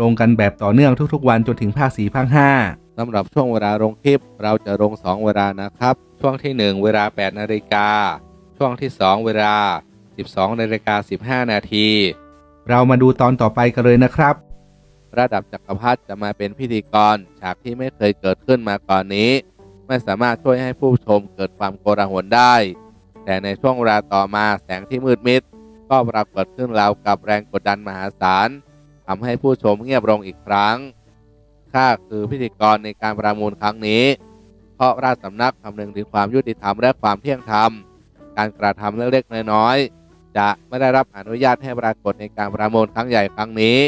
ลงกันแบบต่อเนื่องทุกๆ วันจนถึงภาคสี่ภาคห้าสำหรับช่วงเวลาลงคลิป เราจะลง 2 เวลานะครับ ช่วงทีหนึ่1 เวลา 8 นาฬิกา ช่วงที่ 2 เวลา 12 นาฬิกา 15 นาที เรามาดูตอนต่อไปกันเลยนะครับ ระดับจักรพรรดิจะมาเป็นพิธีกร ฉากที่ไม่เคยเกิดขึ้นมาก่อนนี้ ไม่สามารถช่วยให้ผู้ชมเกิดความโกลาหลได้ แต่ในช่วงเวลาต่อมาแสงที่มืดมิดก็ปรากฏขึ้นราวกับแรงกดดันมหาศาล ทำให้ผู้ชมเงียบลงอีกครั้ง ข้าคือพิธีกรในการประมูลครั้งนี้ เพราะราชสำนักคำนึงถึงความยุติธรรมและความเที่ยงธรรม การกระทำเล็กๆน้อยๆจะไม่ได้รับอนุญาตให้ปรากฏในการประมูลครั้งใหญ่ครั้งนี้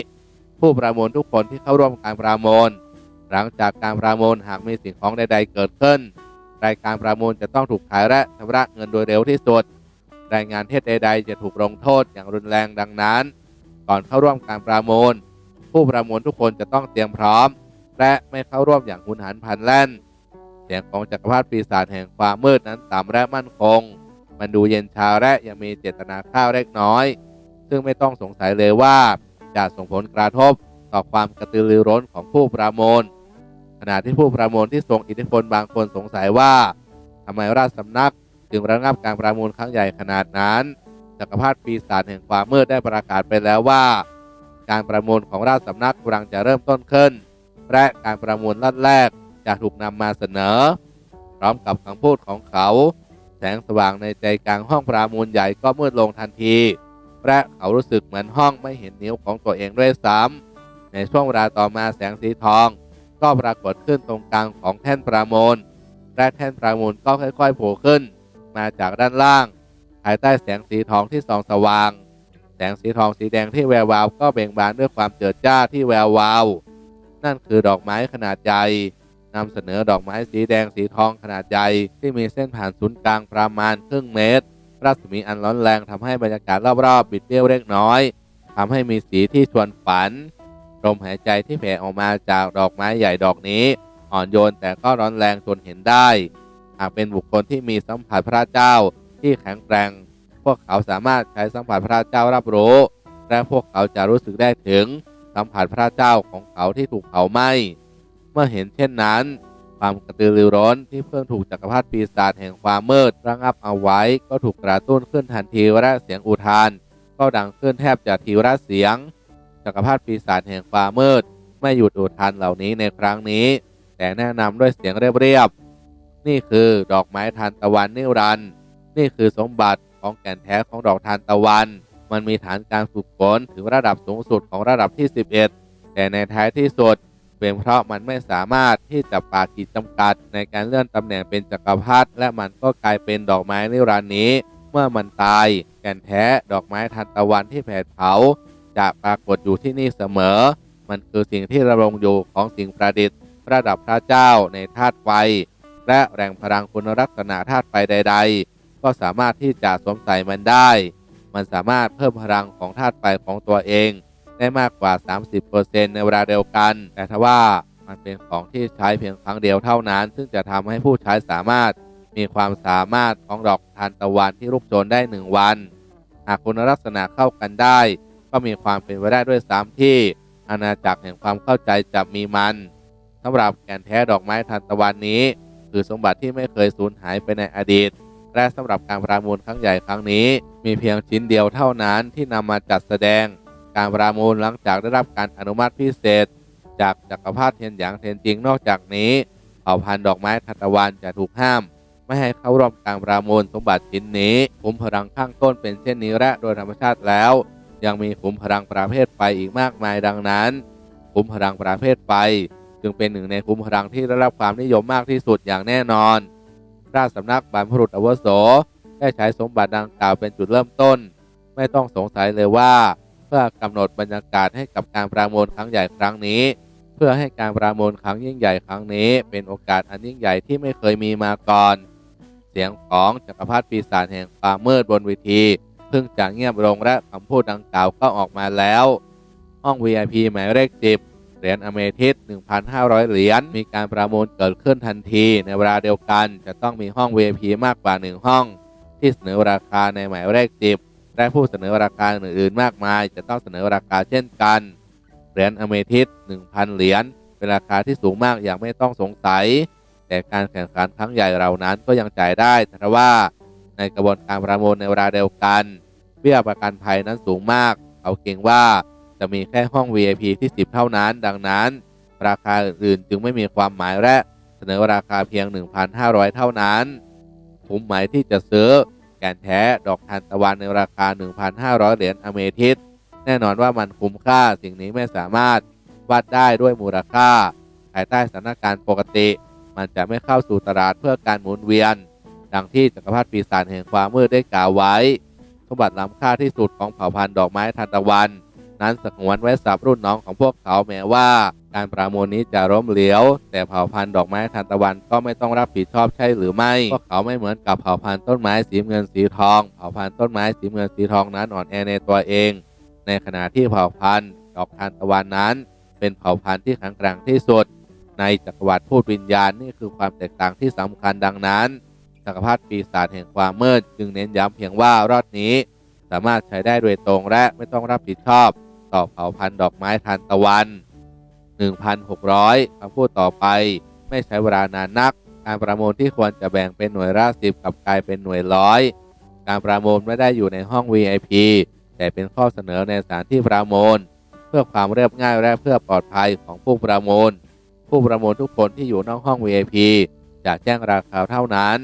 ผู้ประมูลทุกคนที่เข้าร่วมการประมูล หลังจากการประมูลหากมีสิ่งของใด ๆ เกิดขึ้น รายการประมูลจะต้องถูกขายและชำระเงินโดยเร็วที่สุด รายงานเท็จใด ๆ จะถูกลงโทษอย่างรุนแรงดังนั้น ก่อนเข้าร่วมการประมูล ผู้ประมูลทุกคนจะต้องเตรียมพร้อม และไม่เข้าร่วมอย่างหุนหันพลันแล่น เสียงของจักรพรรดิปีศาจแห่งความมืดนั้นต่ำและมั่นคง มันดูเย็นชาและยังมีเจตนาข้าวเล็กน้อย ซึ่งไม่ต้องสงสัยเลยว่าจะส่งผลกระทบต่อความกระตือรือร้นของผู้ประมูลขณะที่ผู้ประมูลที่ทรงอิทธิพลบางคนสงสัยว่าทำไมราชสำนัก จึงระงับการประมูลครั้งใหญ่ขนาดนั้น จักรพรรดิปีศาจแห่งความมืดได้ประกาศไปแล้วว่า การประมูลของราชสำนักกำลังจะเริ่มต้นขึ้น และการประมูลลัดแรกจะถูกนำมาเสนอ พร้อมกับคำพูดของเขา แสงสว่างในใจกลางห้องประมูลใหญ่ก็มืดลงทันที และเขารู้สึกเหมือนห้องไม่เห็นนิ้วของตัวเองด้วยซ้ำในช่วงเวลาต่อมาแสงสีทอง ก็ปรากฏขึ้นตรงกลางของแท่นประมูลและแท่นประมูลก็ค่อยๆโผล่ขึ้น มาจากด้านล่าง ภายใต้แสงสีทองที่ส่องสว่าง แสงสีทองสีแดงที่แวววาวก็เบ่งบานด้วยความเจิดจ้าที่แวววาว นั่นคือดอกไม้ขนาดใหญ่นำเสนอดอกไม้สีแดงสีทองขนาดใหญ่ที่มีเส้นผ่านศูนย์กลางประมาณครึ่งเมตร รัศมีอันร้อนแรงทำให้บรรยากาศรอบๆ บิดเบี้ยวเล็กน้อยทำให้มีสีที่ชวนฝันลมหายใจที่แผ่ออกมาจากดอกไม้ใหญ่ดอกนี้ อ่อนโยนแต่ก็ร้อนแรงจนเห็นได้ หากเป็นบุคคลที่มีสัมผัสพระเจ้า ที่แข็งแกร่ง พวกเขาสามารถใช้สัมผัสพระเจ้ารับรู้ และพวกเขาจะรู้สึกได้ถึงสัมผัสพระเจ้าของเขาที่ถูกเผาไหม้ เมื่อเห็นเช่นนั้น ความกระตือรือร้นที่เพิ่งถูกจักรพรรดิปีศาจแห่งความมืดระงับเอาไว้ ก็ถูกกระตุ้นขึ้นทันทีและเสียงอุทาน ก็ดังขึ้นแทบจะทีละเสียง จักรพรรดิปีศาจแห่งความมืด ไม่หยุดอุทานเหล่านี้ในครั้งนี้ แต่แนะนำด้วยเสียงเรียบๆนี่คือดอกไม้ทานตะวันนิรันดร์ นี่คือสมบัติของแก่นแท้ของดอกทานตะวัน มันมีฐานการฝึกฝนถึงระดับสูงสุดของระดับที่ 11 แต่ในท้ายที่สุดเป็นเพราะมันไม่สามารถที่จะปาดขีดจำกัด ในการเลื่อนตำแหน่งเป็นจักรพรรดิและมันก็กลายเป็นดอกไม้นิรันดร์นี้ เมื่อมันตายแก่นแท้ดอกไม้ทานตะวันที่แผดเผาจะปรากฏอยู่ที่นี่เสมอ มันคือสิ่งที่ระลงอยู่ของสิ่งประดิษฐ์ ระดับพระเจ้าในธาตุไฟ และแรงพลังคุณลักษณะธาตุไฟใด ๆ ก็สามารถที่จะสวมใส่มันได้ มันสามารถเพิ่มพลังของธาตุไฟของตัวเอง ได้มากกว่า 30%ในเวลาเดียวกัน แต่ทว่ามันเป็นของที่ใช้เพียงครั้งเดียวเท่านั้น ซึ่งจะทำให้ผู้ใช้สามารถมีความสามารถของดอกทานตะวันที่ลุกโชนได้หนึ่งวัน หากคุณลักษณะเข้ากันได้ ก็มีความเป็นไปได้ด้วยซ้ำที่ อาณาจักรแห่งความเข้าใจจะมีมันสำหรับแก่นแท้ดอกไม้ทานตะวันนี้ คือสมบัติที่ไม่เคยสูญหายไปในอดีต และสำหรับการประมูลครั้งใหญ่ครั้งนี้ มีเพียงชิ้นเดียวเท่านั้นที่นำมาจัดแสดง การประมูลหลังจากได้รับการอนุมัติพิเศษ จากจักรพรรดิเทียนหยางเทียนจิงนอกจากนี้เผ่าพันธุ์ดอกไม้ทานตะวันจะถูกห้าม ไม่ให้เข้าร่วมการประมูลสมบัติชิ้นนี้ขุมพลังข้างต้นเป็นเช่นนี้และโดยธรรมชาติแล้ว ยังมีขุมพลังประเภทไฟอีกมากมายดังนั้นขุมพลังประเภทไฟจึงเป็นหนึ่งในขุมพลังที่ได้รับความนิยมมากที่สุดอย่างแน่นอน ราชสำนักบรรพบุรุษอวโส ได้ใช้สมบัติดังกล่าวเป็นจุดเริ่มต้น ไม่ต้องสงสัยเลยว่า เพื่อกำหนดบรรยากาศให้กับการประมูลครั้งใหญ่ครั้งนี้ เพื่อให้การประมูลครั้งยิ่งใหญ่ครั้งนี้ เป็นโอกาสอันยิ่งใหญ่ที่ไม่เคยมีมาก่อน เสียงของจักรพรรดิปีศาจแห่งความมืดบนเวทีเพิ่งจะเงียบลงและคำพูดดังกล่าวก็ออกมาแล้ว ห้อง VIP หมายเลข10 เหรียญอเมทิส1,500 เหรียญ มีการประมูลเกิดขึ้นทันที ในเวลาเดียวกันจะต้องมีห้อง VIP มากกว่า 1 ห้อง ที่เสนอราคาในหมายเลข10และผู้เสนอราคาอื่นๆ มากมาย จะต้องเสนอราคาเช่นกัน เหรียญอเมทิส1,000 เหรียญ เป็นราคาที่สูงมากอย่างไม่ต้องสงสัย แต่การแข่งขันครั้งใหญ่เหล่านั้นก็ยังจ่ายได้แต่ว่าในกระบวนการประมูลในเวลาเดียวกันเบี้ยประกันภัยนั้นสูงมาก เขาเกรงว่า จะมีแค่ห้อง VIP ที่ 10 เท่านั้น ดังนั้น ราคาอื่นๆจึงไม่มีความหมายและเสนอราคาเพียง 1,500 เท่านั้นคุ้มไหมที่จะซื้อแก่นแท้ดอกทานตะวันในราคา 1,500 เหรียญอเมทิสแน่นอนว่ามันคุ้มค่าสิ่งนี้ไม่สามารถวัดได้ด้วยมูลค่า ภายใต้สถานการณ์ปกติ มันจะไม่เข้าสู่ตลาดเพื่อการหมุนเวียน ดังที่จักรพรรดิปีศาจแห่งความมืดได้กล่าวไว้สมบัติล้ำค่าที่สุดของเผ่าพันธุ์ดอกไม้ทานตะวัน นั้นสงวนไว้สำหรับรุ่นน้องของพวกเขาแม้ว่าการประมูลนี้จะล้มเหลวแต่เผ่าพันธุ์ดอกไม้ทานตะวันก็ไม่ต้องรับผิดชอบใช่หรือไม่พวกเขาไม่เหมือนกับเผ่าพันธุ์ต้นไม้สีเงินสีทอง เผ่าพันธุ์ต้นไม้สีเงินสีทองนั้นอ่อนแอในตัวเอง ในขณะที่เผ่าพันธุ์ดอกทานตะวันนั้น เป็นเผ่าพันธุ์ที่แข็งแกร่งที่สุด ในจักรวรรดิพูดวิญญาณนี่คือความแตกต่างที่สำคัญดังนั้นจักรพรรดิปีศาจแห่งความมืดจึงเน้นย้ำเพียงว่ารอดนี้ สามารถใช้ได้โดยตรงและไม่ต้องรับผิดชอบ ต่อเผ่าพันธุ์ดอกไม้ทานตะวัน 1,600คำพูดต่อไปไม่ใช้เวลานานนัก การประมูลที่ควรจะแบ่งเป็นหน่วยละสิบกับกลายเป็นหน่วยร้อย การประมูลไม่ได้อยู่ในห้อง VIP แต่เป็นข้อเสนอในสถานที่ประมูล เพื่อความเรียบง่ายและเพื่อปลอดภัยของผู้ประมูล ผู้ประมูลทุกคนที่อยู่นอกห้อง VIP จะแจ้งราคาเท่านั้น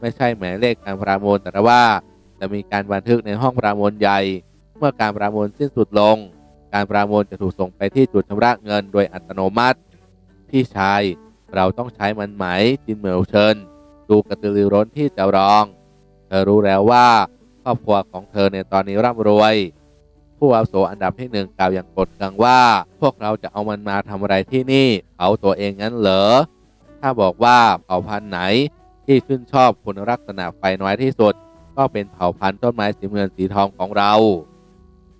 ไม่ใช่หมายเลขการประมูลแต่ว่าจะมีการบันทึกในห้องประมูลใหญ่ เมื่อการประมูลสิ้นสุดลง การประมูลจะถูกส่งไปที่จุดชำระเงินโดยอัตโนมัติ พี่ชาย เราต้องใช้มันไหมจินเหมียวเชิญ ดูกระตือรือร้นที่จะรอง เธอรู้แล้วว่าครอบครัวของเธอในตอนนี้ร่ำรวย ผู้อาวุโสอันดับที่หนึ่งกล่าวอย่างกดเคืองว่า พวกเราจะเอามันมาทำอะไรที่นี่เขาตัวเองงั้นเหรอ ถ้าบอกว่าเผ่าพันธุ์ไหนที่ชื่นชอบคุณลักษณะไฟน้อยที่สุด ก็เป็นเผ่าพันธุ์ต้นไม้สีเงินสีทองของเรา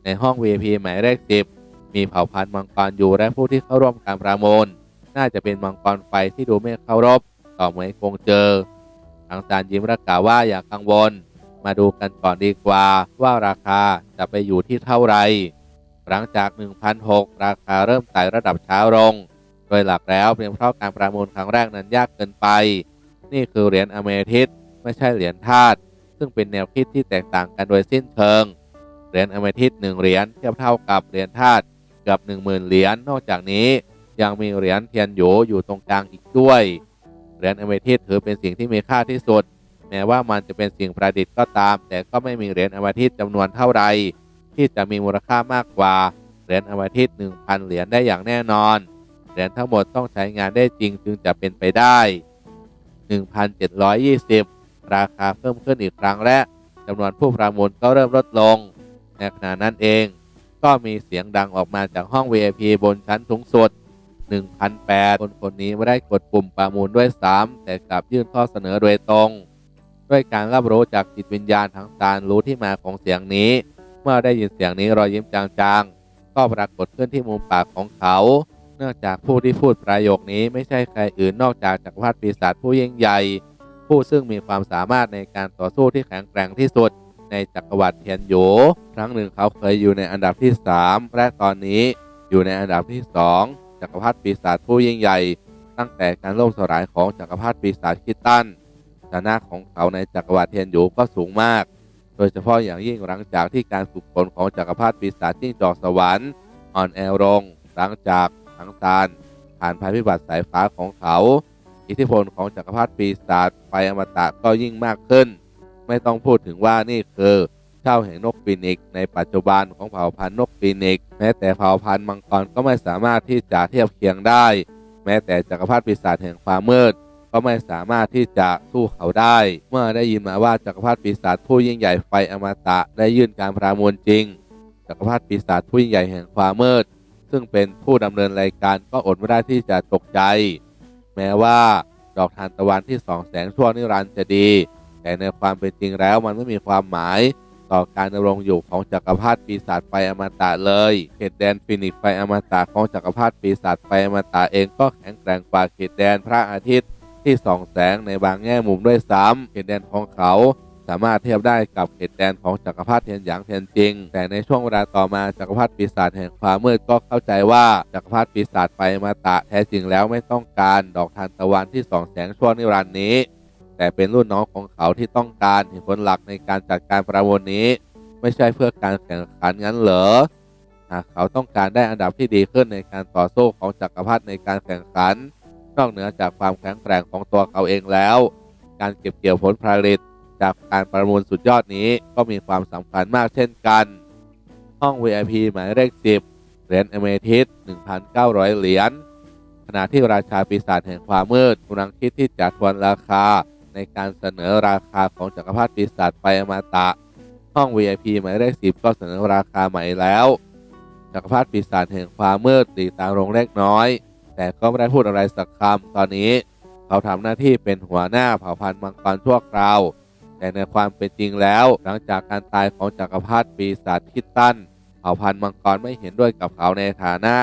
ในห้อง VIP หมายเลข10มีเผ่าพันธุ์มังกรอยู่และผู้ที่เข้าร่วมการประมูล น่าจะเป็นมังกรไฟที่ดูไม่เคารพต่อเหมยคงเจอทางซานยิ้มและกล่าวว่าอย่ากังวล มาดูกันก่อนดีกว่าว่าราคาจะไปอยู่ที่เท่าไหร่หลังจาก 1,006 ราคาเริ่มไต่ระดับช้าลง โดยหลักแล้วเป็นเพราะการประมูลครั้งแรกนั้นยากเกินไป นี่คือเหรียญอเมทิสไม่ใช่เหรียญธาตุซึ่งเป็นแนวคิดที่แตกต่างกันโดยสิ้นเชิง เหรียญอเมทิสหนึ่งเหรียญเทียบเท่ากับเหรียญธาตุเกือบ10,000 เหรียญนอกจากนี้ยังมีเหรียญเทียนโหยอยู่ตรงกลางอีกด้วย เหรียญอเมทิสถือเป็นสิ่งที่มีค่าที่สุด แม้ว่ามันจะเป็นสิ่งประดิษฐ์ก็ตาม แต่ก็ไม่มีเหรียญอเมทิสจำนวนเท่าไหรที่จะมีมูลค่ามากกว่าเหรียญอเมทิส1,000 เหรียญได้อย่างแน่นอน เหรียญทั้งหมดต้องใช้งานได้จริงจึงจะเป็นไปได้ 1,720 ราคาเพิ่มขึ้นอีกครั้งและจำนวนผู้ประมูลก็เริ่มลดลง ในขณะนั้นเอง ก็มีเสียงดังออกมาจากห้อง VIP บนชั้นสูงสุด1,008คนคนนี้ไม่ได้กดปุ่มประมูลด้วยซ้ำแต่กลับยื่นข้อเสนอโดยตรง ด้วยการรับรู้จากจิตวิญญาณทางตารู้ที่มาของเสียงนี้ เมื่อได้ยินเสียงนี้รอยยิ้มจางๆ ก็ปรากฏขึ้นที่มุมปากของเขา เนื่องจากผู้ที่พูดประโยคนี้ไม่ใช่ใครอื่นนอกจากจักรพรรดิปีศาจผู้ยิ่งใหญ่ ผู้ซึ่งมีความสามารถในการต่อสู้ที่แข็งแกร่งที่สุด ในจักรวรรดิเทียนโหยครั้งหนึ่งเขาเคยอยู่ในอันดับที่ 3 และตอนนี้อยู่ในอันดับที่ 2 จักรพรรดิปีศาจผู้ยิ่งใหญ่ ตั้งแต่การล่มสลายของจักรพรรดิปีศาจคิดตันฐานะของเขาในจักรวรรดิเทียนโหยก็สูงมาก โดยเฉพาะอย่างยิ่งหลังจากที่การฝึกฝนของจักรพรรดิปีศาจจิ้งจอกสวรรค์อ่อนแอลง หลังจากทังซานผ่านภัยพิบัติสายฟ้าของเขา อิทธิพลของจักรพรรดิปีศาจไฟอมตะก็ยิ่งมากขึ้น ไม่ต้องพูดถึงว่านี่คือเจ้าแห่งนกฟีนิกในปัจจุบันของเผ่าพันธุ์นกฟีนิก แม้แต่เผ่าพันธุ์มังกรก็ไม่สามารถที่จะเทียบเคียงได้ แม้แต่จักรพรรดิปีศาจแห่งความมืด ก็ไม่สามารถที่จะสู้เขาได้ เมื่อได้ยินมาว่าจักรพรรดิปีศาจผู้ยิ่งใหญ่ไฟอมตะได้ยื่นการประมูลจริง จักรพรรดิปีศาจผู้ยิ่งใหญ่แห่งความมืด ซึ่งเป็นผู้ดำเนินรายการก็อดไม่ได้ที่จะตกใจ แม้ว่าดอกทานตะวันที่สองแสงชั่วนิรันดร์จะดี แต่ในความเป็นจริงแล้วมันไม่มีความหมายต่อการดำรงอยู่ของจักรพรรดิปีศาจไฟอมตะเลยเขตแดนฟินิกไฟอมตะของจักรพรรดิปีศาจไฟอมตะเองก็แข็งแกร่งกว่าเขตแดนพระอาทิตย์ที่ส่องแสงในบางแง่มุมด้วยซ้ำเขตแดนของเขาสามารถเทียบได้กับเขตแดนของจักรพรรดิเทียนหยางเทียนจริง แต่ในช่วงเวลาต่อมาจักรพรรดิปีศาจแห่งความมืดก็เข้าใจว่าจักรพรรดิปีศาจไฟอมาตะแท้จริงแล้วไม่ต้องการดอกทานตะวันที่ส่องแสงชั่วนิรันดร์นี้ แต่เป็นรุ่นน้องของเขาที่ต้องการเหตุผลหลักในการจัดการประมูลนี้ ไม่ใช่เพื่อการแข่งขันงั้นเหรอหากเขาต้องการได้อันดับที่ดีขึ้นในการต่อสู้ของจักรพรรดิในการแข่งขัน นอกเหนือจากความแข็งแกร่งของตัวเขาเองแล้ว การเก็บเกี่ยวผลผลิตจากการประมูลสุดยอดนี้ก็มีความสำคัญมากเช่นกัน ห้อง VIP หมายเลข 10 เหรียญอเมทิส1,900 เหรียญขณะที่ราชาปีศาจแห่งความมืดกำลังคิดที่จะทวนราคา ในการเสนอราคาของจักรพรรดิปีศาจไปมาตะ ห้อง VIP หมายเลข10ก็เสนอราคาใหม่แล้ว จักรพรรดิปีศาจแห่งความมืดตีตามลงเล็กน้อย แต่ก็ไม่ได้พูดอะไรสักคำตอนนี้ เขาทำหน้าที่เป็นหัวหน้าเผ่าพันธุ์มังกรชั่วคราว แต่ในความเป็นจริงแล้ว หลังจากการตายของจักรพรรดิปีศาจคิดตันเผ่าพันธุ์มังกรไม่เห็นด้วยกับเขาในฐานะ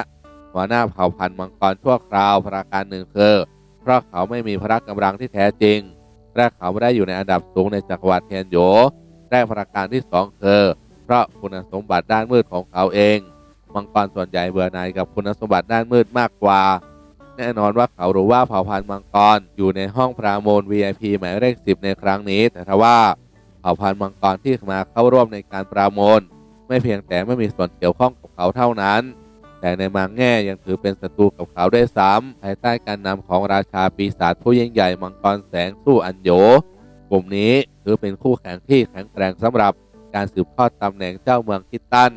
หัวหน้าเผ่าพันธุ์มังกรชั่วคราวประการหนึ่งคือเพราะเขาไม่มีพละกำลังที่แท้จริง และเขาไม่ได้อยู่ในอันดับสูงในจักรวรรดิเทียนโยและประการที่สองคือเพราะคุณสมบัติด้านมืดของเขาเอง มังกรส่วนใหญ่เบื่อหน่ายกับคุณสมบัติด้านมืดมากกว่า แน่นอนว่าเขารู้ว่าเผ่าพันธุ์มังกรอยู่ในห้องพระโมล VIP หมายเลข10 ในครั้งนี้ แต่ทว่าเผ่าพันธุ์มังกรที่มาเข้าร่วมในการประมูลไม่เพียงแต่ไม่มีส่วนเกี่ยวข้องกับเขาเท่านั้น แต่ในบางแง่ยังถือเป็นศัตรูกับเขาได้ซ้ำภายใต้การนำของราชาปีศาจผู้ยิ่งใหญ่มังกรแสงสู้อันโยกลุ่มนี้ถือเป็นคู่แข่งที่แข็งแกร่งสำหรับการสืบทอดตำแหน่งเจ้าเมืองคิดตัน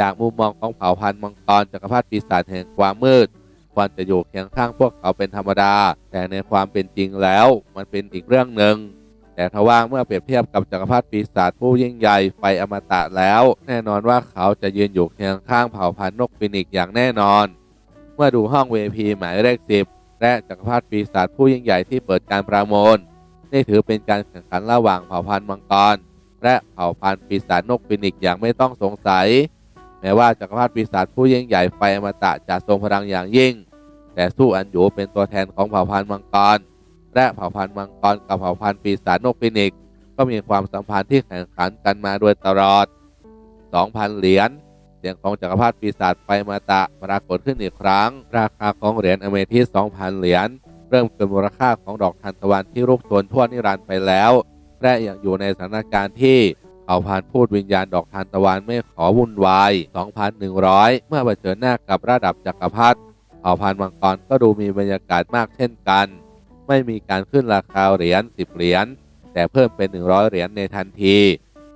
จากมุมมองของเผ่าพันธุ์มังกรจักรพรรดิปีศาจแห่งความมืดควรจะอยู่เคียงข้างพวกเขาเป็นธรรมดา แต่ในความเป็นจริงแล้ว มันเป็นอีกเรื่องหนึ่ง แต่ทว่าเมื่อเปรียบเทียบกับจักรพรรดิปีศาจผู้ยิ่งใหญ่ไฟอมตะแล้ว แน่นอนว่าเขาจะยืนอยู่เคียงข้างเผ่าพันธุ์นกฟินิกอย่างแน่นอน เมื่อดูห้องเวพีหมายเลขสิบและจักรพรรดิปีศาจผู้ยิ่งใหญ่ที่เปิดการประมูลนี่ถือเป็นการแข่งขันระหว่างเผ่าพันธุ์มังกร และเผ่าพันธุ์ปีศาจนกฟินิกอย่างไม่ต้องสงสัย แม้ว่าจักรพรรดิปีศาจผู้ยิ่งใหญ่ไฟอมตะจะทรงพลังอย่างยิ่ง แต่สู้อันอยู่เป็นตัวแทนของเผ่าพันธุ์มังกร และเผ่าพันธุ์มังกรกับเผ่าพันธุ์ปีศาจนกฟินิกก็มีความสัมพันธ์ที่แข่งขันกันมาโดยตลอด 2,000 เหรียญเสียงของจักรพรรดิปีศาจไฟมาตะปรากฏขึ้นอีกครั้ง ราคาของเหรียญอเมทิส2,000 เหรียญเริ่มเกินมูลค่าของดอกทานตะวันที่รุกโชนทั่วนิรันดร์ไปแล้วและยังอยู่ในสถานการณ์ที่เผ่าพันธุ์พูดวิญญาณดอกทานตะวันไม่ขอวุ่นวาย 2,100 เมื่อเผชิญหน้ากับระดับจักรพรรดิเผ่าพันธุ์มังกรก็ดูมีบรรยากาศมากเช่นกัน ไม่มีการขึ้นราคาเหรียญ10 เหรียญแต่เพิ่มเป็น 100 เหรียญในทันที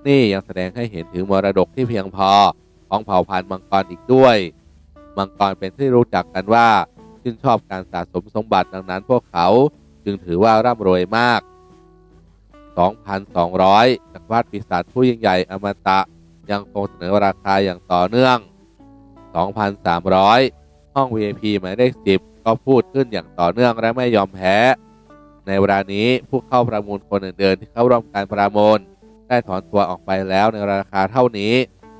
นี่ยังแสดงให้เห็นถึงมรดกที่เพียงพอของเผ่าพันธุ์มังกรอีกด้วย มังกรเป็นที่รู้จักกันว่าชื่นชอบการสะสมสมบัติดังนั้นพวกเขาจึงถือว่าร่ำรวยมาก 2,200จักรพรรดิปีศาจผู้ยิ่งใหญ่อมตะยังคงเสนอราคาอย่างต่อเนื่อง 2,300 ห้อง VIP หมายเลข10 ก็พูดขึ้นอย่างต่อเนื่องและไม่ยอมแพ้ ในเวลานี้ผู้เข้าประมูลคนอื่นๆที่เข้าร่วมการประมูลได้ถอนตัวออกไปแล้วในราคาเท่านี้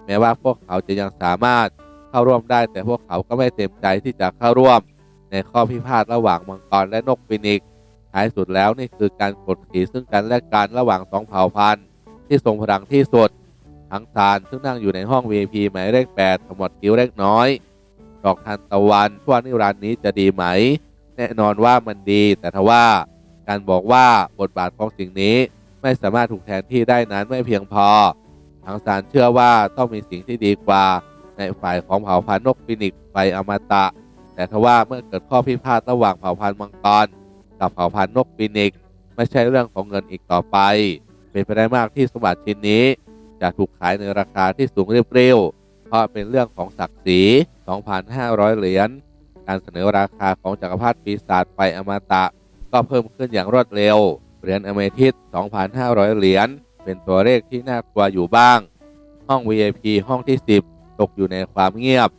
แม้ว่าพวกเขาจะยังสามารถเข้าร่วมได้ แต่พวกเขาก็ไม่เต็มใจที่จะเข้าร่วม ในข้อพิพาทระหว่างมังกรและนกฟินิกท้ายสุดแล้วนี่คือการกดขี่ซึ่งกันและกันระหว่างสองเผ่าพันธุ์ที่ทรงพลังที่สุดทั้งซานซึ่งนั่งอยู่ในห้อง VIP หมายเลข8ขมวดคิ้วเล็กน้อย ดอกทานตะวันทั่วนิรันดร์นี้จะดีไหม แน่นอนว่ามันดี แต่ทว่าการบอกว่าบทบาทของสิ่งนี้ไม่สามารถถูกแทนที่ได้นั้นไม่เพียงพอ ทางสารเชื่อว่าต้องมีสิ่งที่ดีกว่า ในฝ่ายของเผ่าพันธุ์นกฟินิกซ์ไฟอมตะ แต่ทว่าเมื่อเกิดข้อพิพาทระหว่างเผ่าพันธุ์มังกรกับเผ่าพันธุ์นกฟินิกซ์ไม่ใช่เรื่องของเงินอีกต่อไป เป็นไปได้มากที่สมบัติชิ้นนี้ จะถูกขายในราคาที่สูงเรียว เพราะเป็นเรื่องของศักดิ์ศรี 2,500 เหรียญ การเสนอราคาของจักรพรรดิปีศาจไฟอมตะ ก็เพิ่มขึ้นอย่างรวดเร็ว เหรียญอเมทิส2,500 เหรียญ เป็นตัวเลขที่น่ากลัวอยู่บ้าง ห้อง VIP ห้องที่ 10 ตกอยู่ในความเงียบ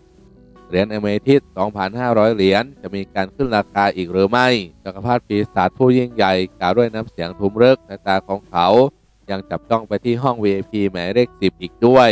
เหรียญอเมทิส2,500 เหรียญ จะมีการขึ้นราคาอีกหรือไม่ จักรพรรดิปีศาจผู้ยิ่งใหญ่กล่าวด้วยน้ำเสียงทุมเรึกในตาของเขา ยังจับจ้องไปที่ห้อง VIP หมายเลข10 อีกด้วย